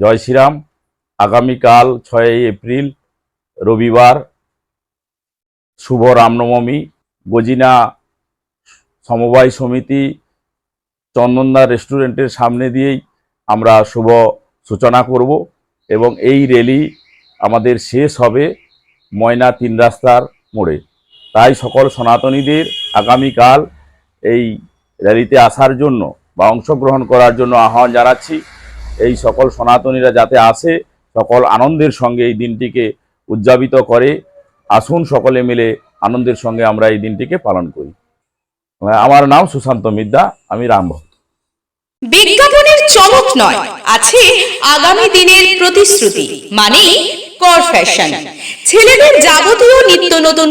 জয় শ্রীরাম। আগামীকাল ছয়ই এপ্রিল, রবিবার শুভ রামনবমী। গজিনা সমবায় সমিতি চন্দনদা রেস্টুরেন্টের সামনে দিয়েই আমরা শুভ সূচনা করব এবং এই র্যালি আমাদের শেষ হবে ময়না তিন রাস্তার মোড়ে। তাই সকল সনাতনীদের আগামীকাল এই র্যালিতে আসার জন্য বা অংশগ্রহণ করার জন্য আহ্বান জানাচ্ছি। এই সকল সনাতনীরা যাতে আসে, সকল আনন্দের সঙ্গে এই দিনটিকে উদযাপিত করে, আসুন সকলে মিলে আনন্দের সঙ্গে আমরা এই দিনটিকে পালন করি। আমার নাম সুশান্ত মিদ্যা, আমি রামভক্ত বিজ্ঞাপনের চমক নয়, আছে আগামী দিনের প্রতিশ্রুতি মানে কর ফ্যাশন ছেলেদের যাবতীয় নতুন